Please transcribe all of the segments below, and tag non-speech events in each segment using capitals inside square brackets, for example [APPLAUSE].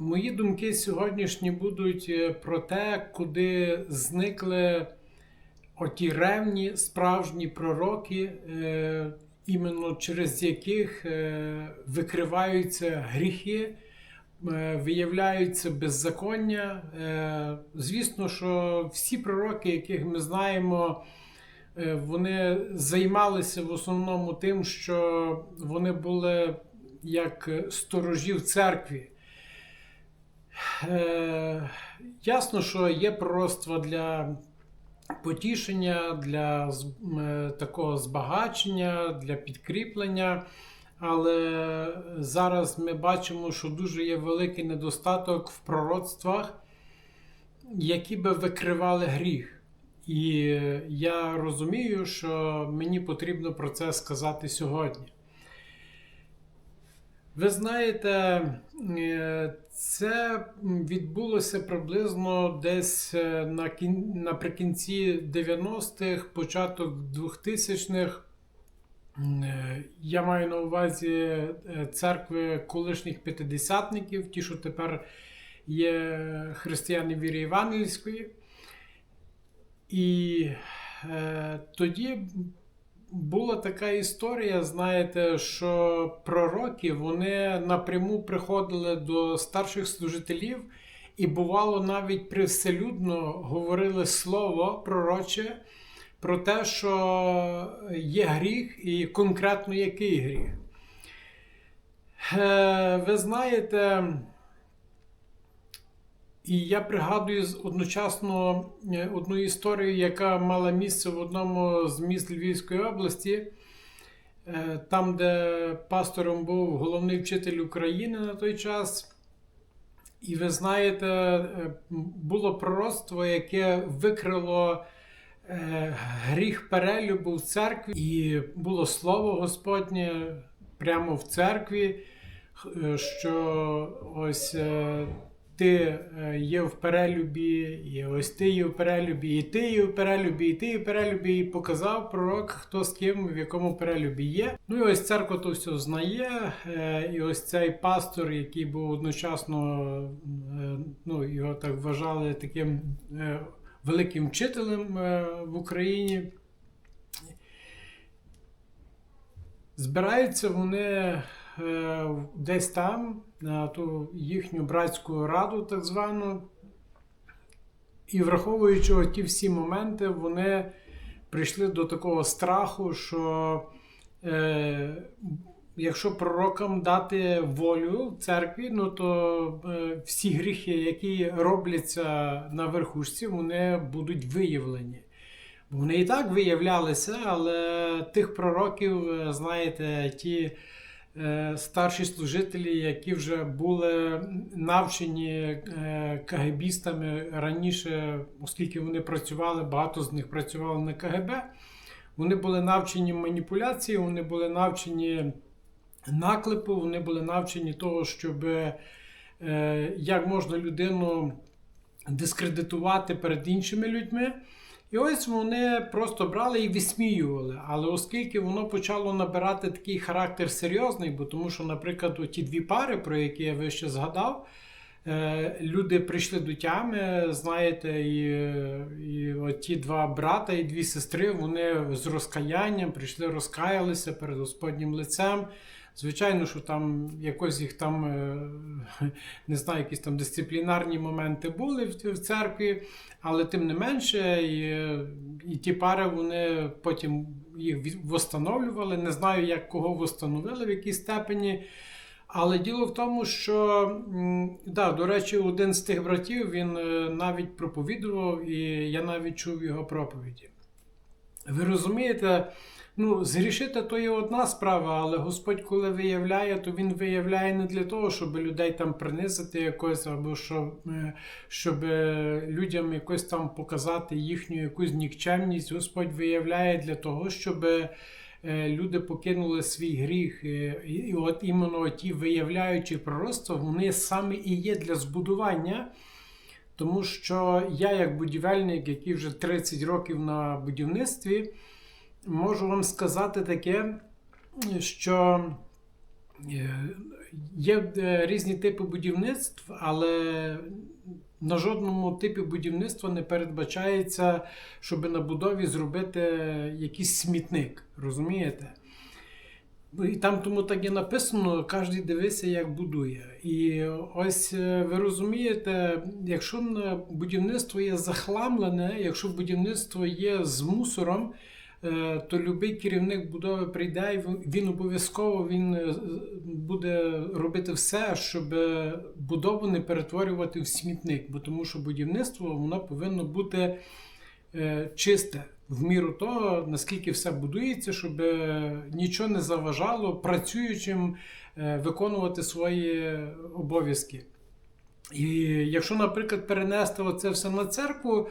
Мої думки сьогоднішні будуть е, про те, куди зникли оті ревні справжні пророки, е, іменно через яких е, викриваються гріхи, виявляються беззаконня. Звісно, що всі пророки, яких ми знаємо, вони займалися в основному тим, що вони були як сторожі в церкві. Е, ясно, що є пророцтво для потішення, для е, такого збагачення, для підкріплення. Але зараз ми бачимо, що дуже є великий недостаток в пророцтвах, які би викривали гріх. І я розумію, що мені потрібно про це сказати сьогодні. Ви знаєте, е, це відбулося приблизно десь е, на кін... наприкінці 90-х, початок 2000-х. Е, Я маю на увазі церкви колишніх п'ятидесятників, ті, що тепер є християни віри Євангельської. І е, тоді була така історія, знаєте, що пророки вони напряму приходили до старших служителів, і бувало навіть привселюдно говорили слово пророче про те, що є гріх, і конкретно який гріх. Е, Ви знаєте, і я пригадую одночасно е, одну історію, яка мала місце в одному з міст Львівської області, е, там, де пастором був головний вчитель України на той час. І ви знаєте, е, було пророцтво, яке викрило гріх перелюбу в церкві, і було слово Господнє прямо в церкві, що ось ти е, є в перелюбі, і ось ти є в перелюбі, і ти є в перелюбі, і ти є в перелюбі, і показав пророк, хто з ким, в якому перелюбі є. Ну і ось церква то все знає. е, І ось цей пастор, який був одночасно, е, ну його так вважали таким великим вчителем в Україні. Збираються вони десь там, ту їхню братську раду, так звану. І враховуючи ті всі моменти, вони прийшли до такого страху, що е, якщо пророкам дати волю церкві, ну то е, всі гріхи, які робляться на верхушці, вони будуть виявлені. Вони і так виявлялися, але тих пророків, е, знаєте, ті е, старші служителі, які вже були навчені е, КГБістами раніше, оскільки вони працювали, багато з них працювали на КГБ, вони були навчені маніпуляції, вони були навчені наклепу, вони були навчені того, щоб е, як можна людину дискредитувати перед іншими людьми. І ось вони просто брали і висміювали. Але оскільки воно почало набирати такий характер серйозний, бо тому що, наприклад, ті дві пари, про які я вище згадав, е, люди прийшли до тями, знаєте, і, і ті два брата і дві сестри, вони з розкаянням прийшли, розкаялися перед Господнім лицем. Звичайно, що там якось їх там, е, [LAUGHS] не знаю, якісь там дисциплінарні моменти були в, церкві, але тим не менше, і, і ті пари вони потім їх восстановлювали. Не знаю, як кого восстановили, в якій степені. Але діло в тому, що да, до речі, один з тих братів він е, навіть проповідував, і я навіть чув його проповіді. Ви розумієте, ну, згрішити то є одна справа, але Господь, коли виявляє, то Він виявляє не для того, щоб людей там принизити якось, або щоб, е, щоб е, людям якось там показати їхню якусь нікчемність. Господь виявляє для того, щоб е, люди покинули свій гріх. І от іменно ті виявляючі пророцтва, вони саме і є для збудування. Тому що я, як будівельник, який вже 30 років на будівництві, можу вам сказати таке, що е, є е, різні типи будівництв, але на жодному типі будівництва не передбачається, щоб на будові зробити якийсь смітник. Розумієте? Ну, І там тому так і написано, кожен дивиться, як будує. І ось е, ви розумієте, якщо будівництво є захламлене, якщо будівництво є з мусором, то будь-який керівник будови прийде, і він- обов'язково він е, буде робити все, щоб е, будову не перетворювати в смітник, бо тому що будівництво воно повинно бути е, чисте в міру того, наскільки все будується, щоб е, нічого не заважало працюючим е, виконувати свої обов'язки. І якщо, наприклад, перенести оце все на церкву,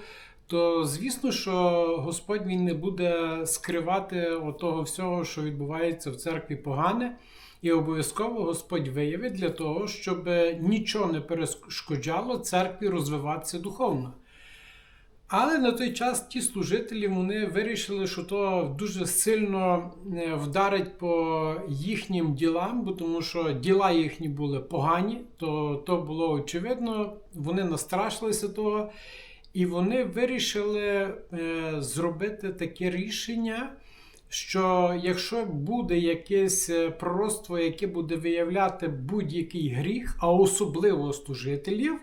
то звісно, що Господь він не буде скривати отого всього, що відбувається в церкві погане. І обов'язково Господь виявить для того, щоб нічого не перешкоджало церкві розвиватися духовно. Але на той час ті служителі вони вирішили, що то дуже сильно е, вдарить по їхнім ділам, бо тому що діла їхні були погані, то, то було очевидно, вони настрашилися того, і вони вирішили е, зробити таке рішення. Що якщо буде якесь е, пророцтво, яке буде виявляти будь-який гріх, а особливо служителів,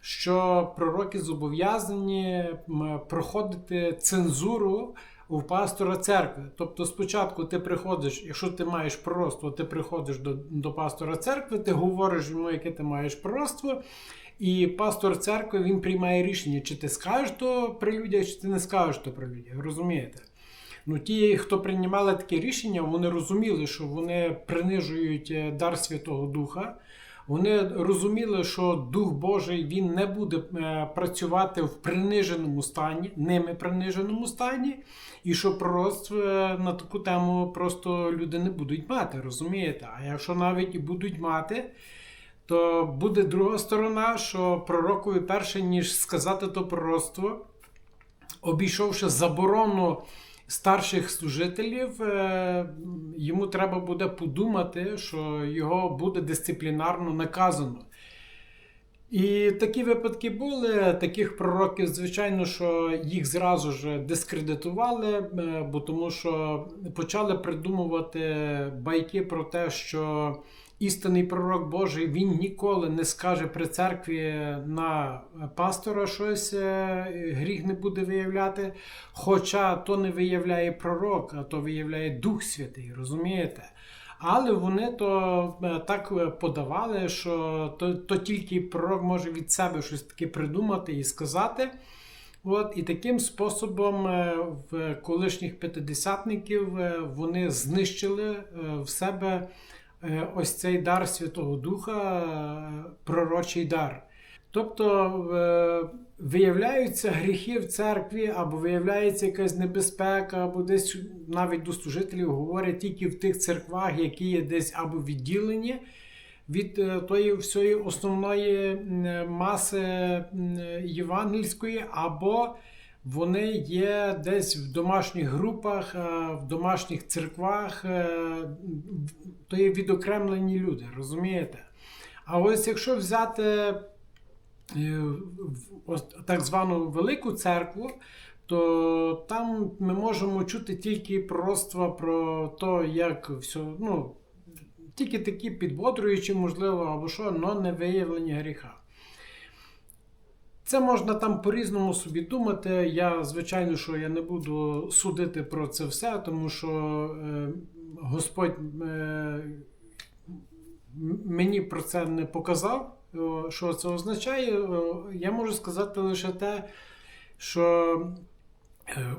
що пророки зобов'язані проходити цензуру у пастора церкви. Тобто, спочатку ти приходиш, якщо ти маєш пророцтво, ти приходиш до, до пастора церкви, ти говориш йому, яке ти маєш пророцтво, і пастор церкви він приймає рішення, чи ти скажеш то при людях, чи ти не скажеш то при людях. Розумієте? Ну, ті, хто приймали таке рішення, вони розуміли, що вони принижують е, дар Святого Духа. Вони розуміли, що Дух Божий він не буде е, працювати в приниженому стані, ними приниженому стані, і що пророцтв е, на таку тему просто люди не будуть мати, розумієте? А якщо навіть і будуть мати, то буде друга сторона, що пророкові перше, ніж сказати то пророцтво, обійшовши заборону старших служителів, е, йому треба буде подумати, що його буде дисциплінарно наказано. І такі випадки були. Таких пророків, звичайно, що їх зразу ж дискредитували, е, бо тому що почали придумувати байки про те, що істинний пророк Божий він ніколи не скаже при церкві на пастора щось, е, гріх не буде виявляти. Хоча то не виявляє пророк, а то виявляє Дух Святий, розумієте? Але вони то е, так подавали, що то, то тільки пророк може від себе щось таке придумати і сказати. От, і таким способом е, в колишніх п'ятидесятників вони знищили в себе ось цей дар Святого Духа, е, пророчий дар. Тобто е, виявляються гріхи в церкві, або виявляється якась небезпека, або десь навіть до служителів говорять тільки в тих церквах, які є десь або відділені від е, тої всієї основної маси євангельської, або вони є десь в домашніх групах, е, в домашніх церквах, е, то є відокремлені люди, розумієте? А ось якщо взяти е, так звану велику церкву, то там ми можемо чути тільки пророцтва про те, як все, ну, тільки такі підбодрюючі, можливо, або що, але не виявлення гріха. Це можна там по-різному собі думати. Я, звичайно, що я не буду судити про це все, тому що е, Господь е, мені про це не показав, що це означає. Я можу сказати лише те, що е,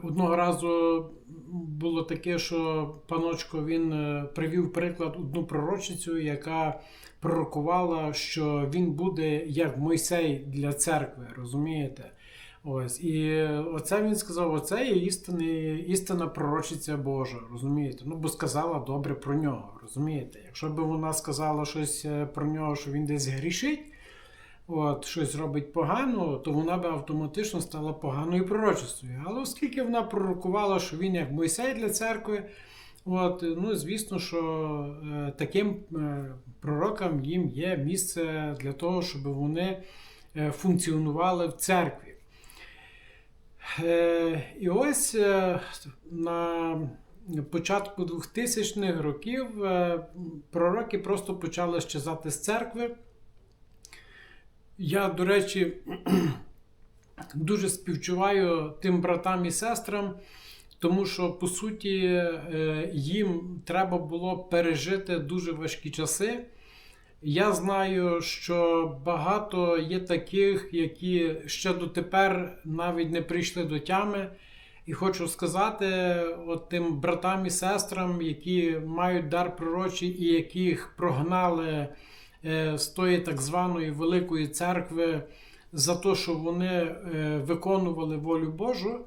одного разу було таке, що паночко він е, привів приклад одну пророчицю, яка пророкувала, що він буде як Мойсей для церкви, розумієте? Ось, і оце він сказав: оце є істинний, істинна пророчиця Божа, розумієте? Ну, бо сказала добре про нього, розумієте? Якщо б вона сказала щось е, про нього, що він десь грішить, от, щось робить погано, то вона би автоматично стала поганою пророчествою. Але оскільки вона пророкувала, що він як Мойсей для церкви, От, ну, звісно, що е, таким е, пророкам їм є місце для того, щоб вони е, функціонували в церкві. Е, і ось е, на початку 2000-х років е, пророки просто почали щезати з церкви. Я, до речі, [CLEARS THROAT] дуже співчуваю тим братам і сестрам, тому що, по суті, е, їм треба було пережити дуже важкі часи. Я знаю, що багато є таких, які ще дотепер навіть не прийшли до тями. І хочу сказати от тим братам і сестрам, які мають дар пророчий і яких прогнали з тої так званої Великої церкви за те, що вони е, виконували волю Божу.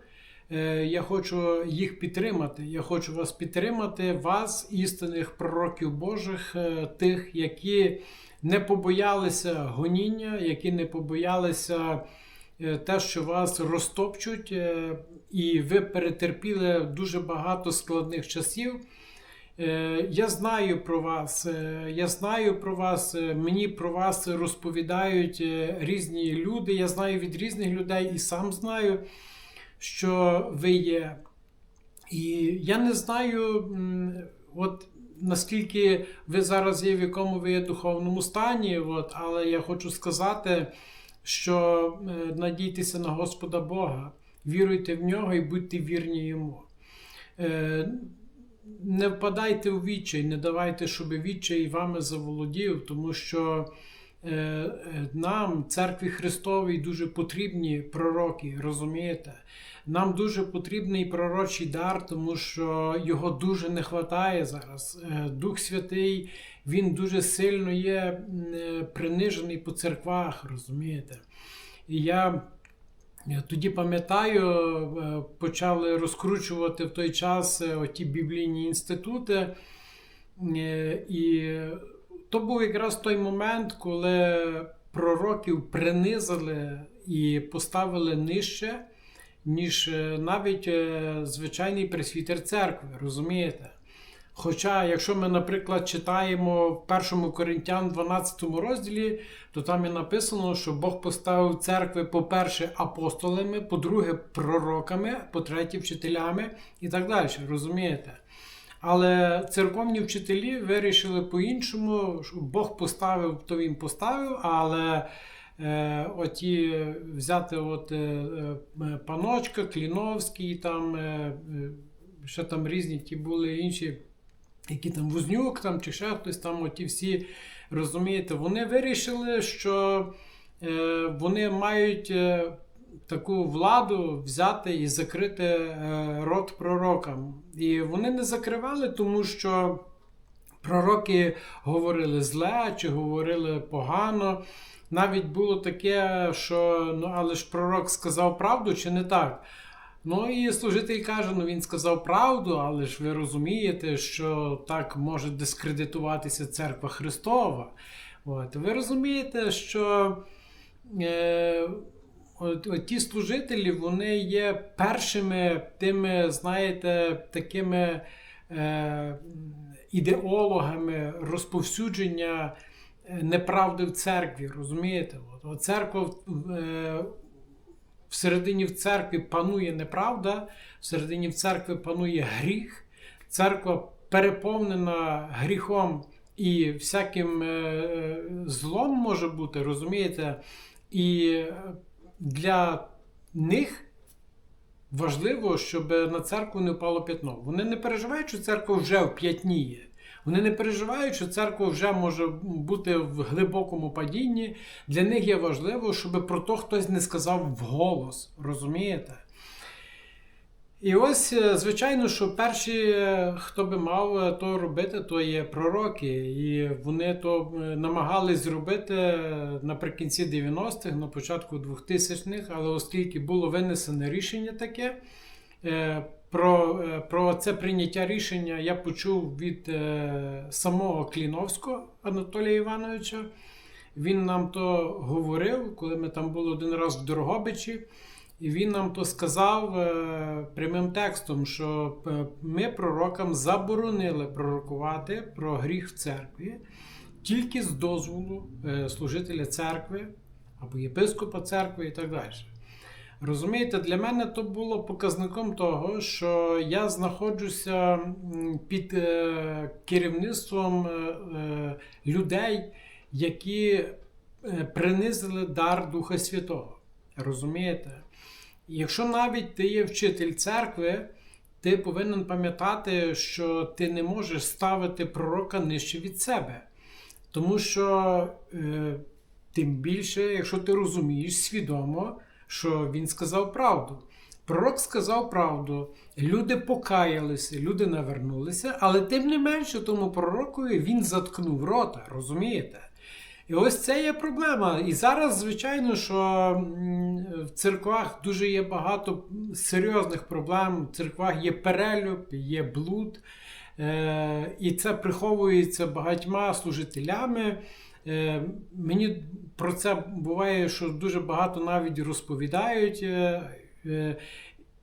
Е, Я хочу їх підтримати. Я хочу вас підтримати, вас, істинних пророків Божих, е, тих, які не побоялися гоніння, які не побоялися е, те, що вас розтопчуть, е, і ви перетерпіли дуже багато складних часів. Е, Я знаю про вас, е, я знаю про вас, е, мені про вас розповідають різні люди. Я знаю від різних людей і сам знаю, що ви є. І я не знаю, от наскільки ви зараз є, в якому ви є духовному стані, от, але я хочу сказати, що надійтеся на Господа Бога, віруйте в нього і будьте вірні йому. Не впадайте у відчай, не давайте, щоб відчай вами заволодів, тому що е, е, нам, церкві Христовій, дуже потрібні пророки, розумієте? Нам дуже потрібний пророчий дар, тому що його дуже не вистачає зараз. Е, Дух Святий, він дуже сильно є принижений по церквах, розумієте? І я тоді пам'ятаю, е, почали розкручувати в той час е, оті біблійні інститути. Е, І то був якраз той момент, коли пророків принизили і поставили нижче, ніж навіть звичайний пресвітер церкви, розумієте? Хоча, якщо ми, наприклад, читаємо в 1 Коринтян 12 розділі, то там і написано, що Бог поставив церкви, по-перше, апостолами, по-друге, пророками, по-третє, вчителями і так далі. Розумієте? Але церковні вчителі вирішили по-іншому, що Бог поставив, то він поставив, але е, оті взяти от, е, е, паночка, Кліновський, там, е, е, ще там різні ті були інші які там Вознюк там, чи ще хтось там, оті всі, розумієте, вони вирішили, що е, вони мають е, таку владу взяти і закрити е, рот пророкам. І вони не закривали, тому що пророки говорили зле чи говорили погано. Навіть було таке, що ну, але ж пророк сказав правду чи не так. Ну і служитель каже: ну він сказав правду, але ж ви розумієте, що так може дискредитуватися церква Христова. От. Ви розумієте, що е, от, от ті служителі вони є першими тими, знаєте, такими е, ідеологами розповсюдження е, неправди в церкві. Розумієте? От, церква. Е, Всередині в церкві панує неправда, всередині в церкві панує гріх, церква переповнена гріхом і всяким е, злом може бути, розумієте? І для них важливо, щоб на церкву не впало п'ятно. Вони не переживають, що церква вже вп'ятніє. Вони не переживають, що церква вже може бути в глибокому падінні. Для них є важливо, щоб про то хтось не сказав вголос. Розумієте? І ось, е, звичайно, що перші, е, хто би мав е, то робити, то є пророки. І вони то намагались зробити наприкінці 90-х, на початку 2000-х, але оскільки було винесене рішення таке. Про про це прийняття рішення я почув від е, самого Кліновського Анатолія Івановича. Він нам то говорив, коли ми там були один раз в Дорогобичі. І він нам то сказав е, прямим текстом, що е, ми пророкам заборонили пророкувати про гріх в церкві тільки з дозволу е, служителя церкви або єпископа церкви і так далі. Розумієте, для мене то було показником того, що я знаходжуся під е, керівництвом е, е, людей, які принизили дар Духа Святого. Розумієте? Якщо навіть ти є вчитель церкви, ти повинен пам'ятати, що ти не можеш ставити пророка нижче від себе. Тому що тим більше, якщо ти розумієш свідомо, що він сказав правду. Пророк сказав правду, люди покаялися, люди навернулися, але тим не менше тому пророкові він заткнув рота, розумієте? І ось це є проблема. І зараз, звичайно, що в церквах дуже є багато серйозних проблем. В церквах є перелюб, є блуд, і це приховується багатьма служителями. Е, Мені про це буває, що дуже багато навіть розповідають. е, е,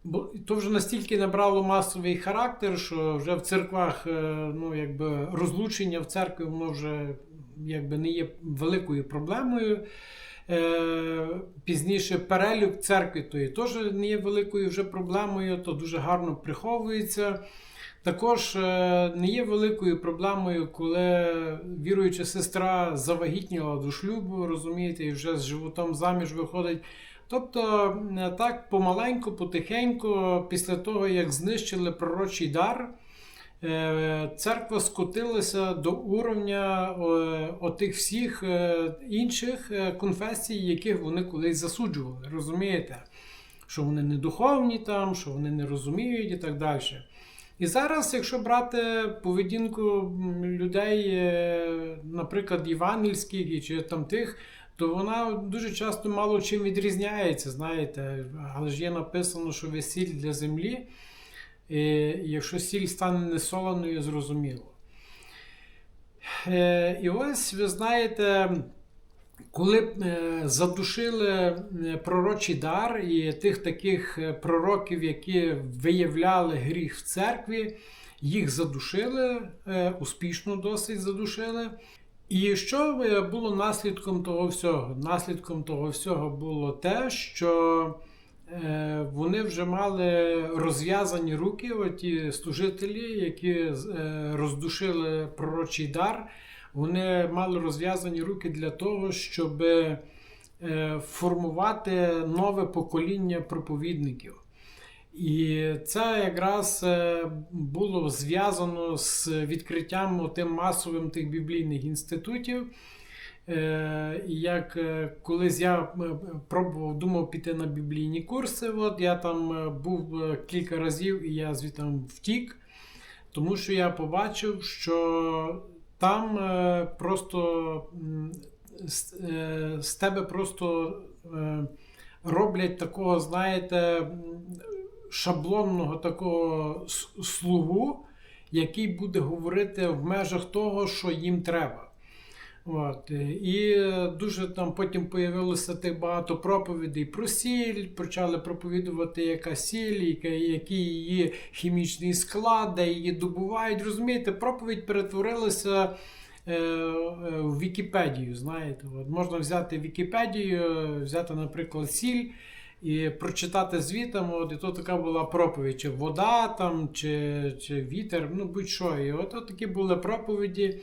Бо то вже настільки набрало масовий характер, що вже в церквах е, ну, якби, розлучення в церкві воно вже якби, не є великою проблемою. Е, Пізніше перелюб церкви то і теж не є великою вже проблемою, то дуже гарно приховується. Також е, не є великою проблемою, коли віруюча сестра завагітніла до шлюбу, розумієте, і вже з животом заміж виходить. Тобто, е, так помаленьку, потихеньку, після того, як знищили пророчий дар, е, церква скотилася до уровня отих всіх інших конфесій, яких вони колись засуджували. Розумієте? Що вони не духовні там, що вони не розуміють і так далі. І зараз, якщо брати поведінку людей, е, наприклад, євангельських чи там тих, то вона дуже часто мало чим відрізняється, знаєте. Але ж є написано, що ви сіль для землі, і якщо сіль стане несоленою, зрозуміло. Е, І ось ви знаєте. Коли е, задушили е, пророчий дар і тих таких е, пророків, які виявляли гріх в церкві, їх задушили, успішно досить задушили. І що було наслідком того всього? Наслідком того всього було те, що вони вже мали розв'язані руки, оті служителі, які роздушили пророчий дар. Вони мали розв'язані руки для того, щоб е, формувати нове покоління проповідників. І це якраз е, було зв'язано з відкриттям тим масовим тих біблійних інститутів. Е, І як колись я пробував, думав піти на біблійні курси, от я там був кілька разів і я звідти втік, тому що я побачив, що там е, просто е, з тебе просто е, роблять такого, знаєте, шаблонного такого слугу, який буде говорити в межах того, що їм треба. От. е, І дуже там потім появилося тих багато проповідей про сіль, почали проповідувати, яка сіль, який її хімічний склад, де її добувають. Розумієте, проповідь перетворилася е, е, в Вікіпедію. Знаєте, От можна взяти Вікіпедію, е, взяти, наприклад, сіль. І прочитати звітом, от, і то така була проповідь, чи вода там, чи, чи вітер, ну будь-що. І от, от такі були проповіді.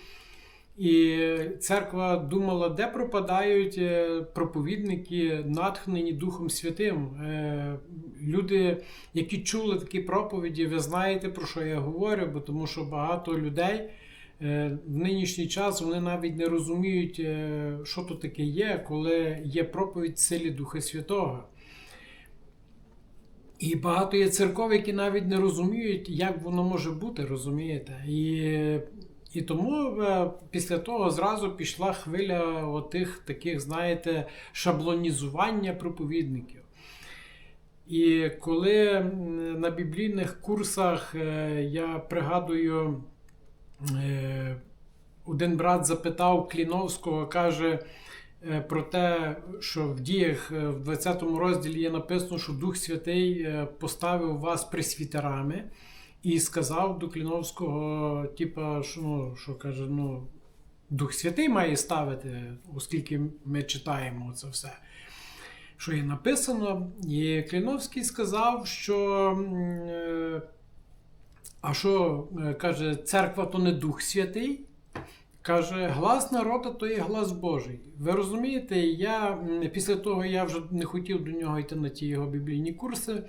І церква думала, де пропадають е, проповідники, натхнені Духом Святим. Е, Люди, які чули такі проповіді, ви знаєте, про що я говорю, бо тому що багато людей е, в нинішній час вони навіть не розуміють, що то таке є, коли є проповідь в силі Духа Святого. І багато є церков, які навіть не розуміють, як воно може бути, розумієте? І, і тому е, після того зразу пішла хвиля отих таких, знаєте, шаблонізування проповідників. І коли на біблійних курсах е, я пригадую, е, один брат запитав Кліновського, каже, про те, що в діях в 20 розділі є написано, що Дух Святий поставив вас пресвітерами і сказав до Кліновського, типа, що, ну, що каже, ну, Дух Святий має ставити, оскільки ми читаємо це все. Що є написано, і Кліновський сказав, що е, а що е, каже, церква то не Дух Святий. Каже, глас народу то є глас Божий. Ви розумієте, я після того я вже не хотів до нього йти на ті його біблійні курси,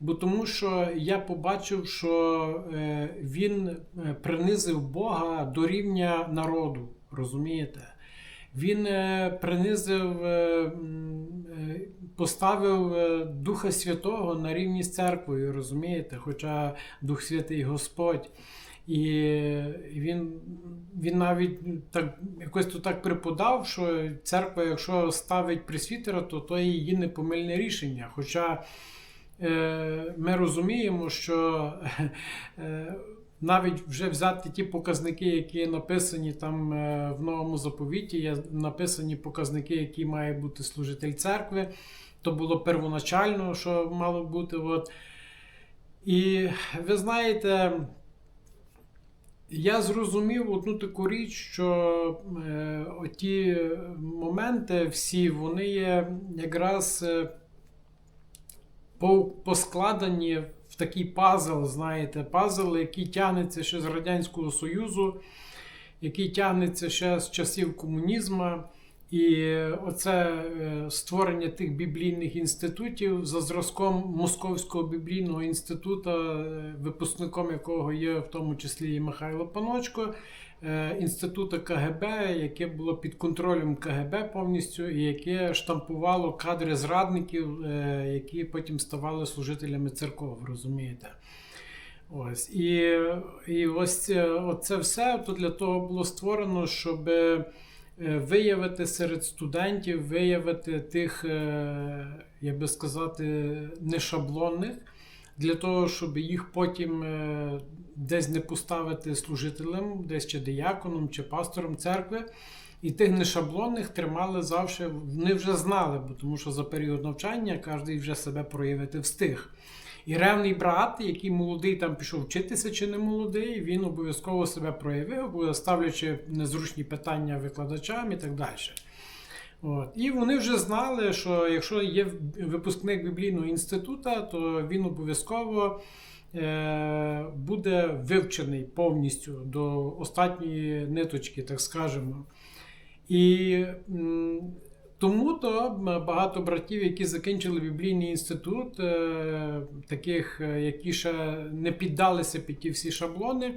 бо тому що я побачив, що е, він е, принизив Бога до рівня народу. Розумієте? Він е, принизив, поставив Духа Святого на рівні з церквою, розумієте? Хоча Дух Святий Господь. І він, він навіть так якось то так приподав, що церква, якщо ставить пресвітера, то то її непомильне рішення. Хоча ми розуміємо, що е, навіть вже взяти ті показники, які написані там е, в новому заповіті, є написані показники, які має бути служитель церкви. То було первоначально, що мало бути. От. І ви знаєте. Я зрозумів одну таку річ, що е, оті моменти всі, вони є якраз е, поскладені в такий пазл, знаєте, пазл, який тягнеться ще з Радянського Союзу, який тягнеться ще з часів комунізму. І оце е, створення тих біблійних інститутів за зразком Московського біблійного інституту, е, випускником якого є в тому числі і Михайло Паночко, інституту КГБ, яке було під контролем КГБ повністю, і яке штампувало кадри зрадників, е, які потім ставали служителями церков, розумієте? Ось. І, і ось це, все то для того було створено, щоб е, виявити серед студентів, виявити тих, е, як би сказати, нешаблонних, для того, щоб їх потім е, десь не поставити служителем, десь чи дияконом, чи пастором церкви. І тих нешаблонних тримали завжди, вони вже знали, бо тому що за період навчання кожен вже себе проявити встиг. І ревний брат, який молодий там пішов вчитися чи не молодий, він обов'язково себе проявив, ставлячи незручні питання викладачам і так далі. От. І вони вже знали, що якщо є випускник біблійного інституту, то він обов'язково е, буде вивчений повністю до останньої ниточки, так скажемо. І тому то багато братів, які закінчили біблійний інститут, е, таких, е, які ще не піддалися під ті всі шаблони,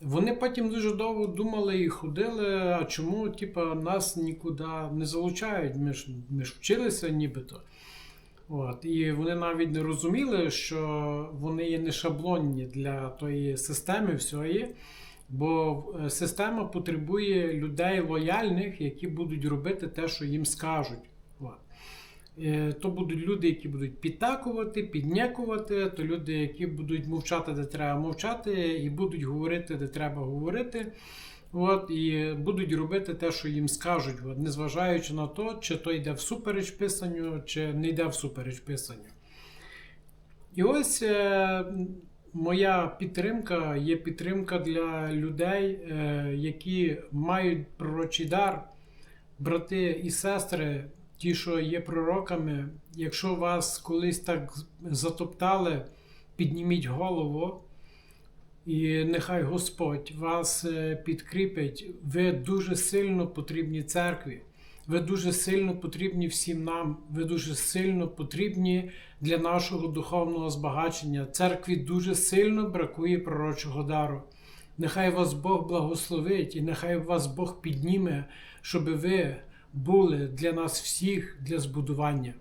вони потім дуже довго думали і ходили, а чому типа, нас нікуди не залучають, ми ж, ми ж вчилися нібито. От. І вони навіть не розуміли, що вони є не шаблонні для тої системи всієї. Бо е, система потребує людей лояльних, які будуть робити те, що їм скажуть. Е, То будуть люди, які будуть підтакувати, піднякувати, то люди, які будуть мовчати, де треба мовчати, і будуть говорити, де треба говорити. От, І будуть робити те, що їм скажуть, от, незважаючи на те, чи то йде всупереч писанню, чи не йде всупереч писанню. І ось. е, Моя підтримка є підтримка для людей, е, які мають пророчий дар, брати і сестри, ті, що є пророками. Якщо вас колись так затоптали, підніміть голову, і нехай Господь вас е, підкріпить. Ви дуже сильно потрібні церкві. Ви дуже сильно потрібні всім нам, ви дуже сильно потрібні для нашого духовного збагачення. Церкві дуже сильно бракує пророчого дару. Нехай вас Бог благословить і нехай вас Бог підніме, щоб ви були для нас всіх для збудування.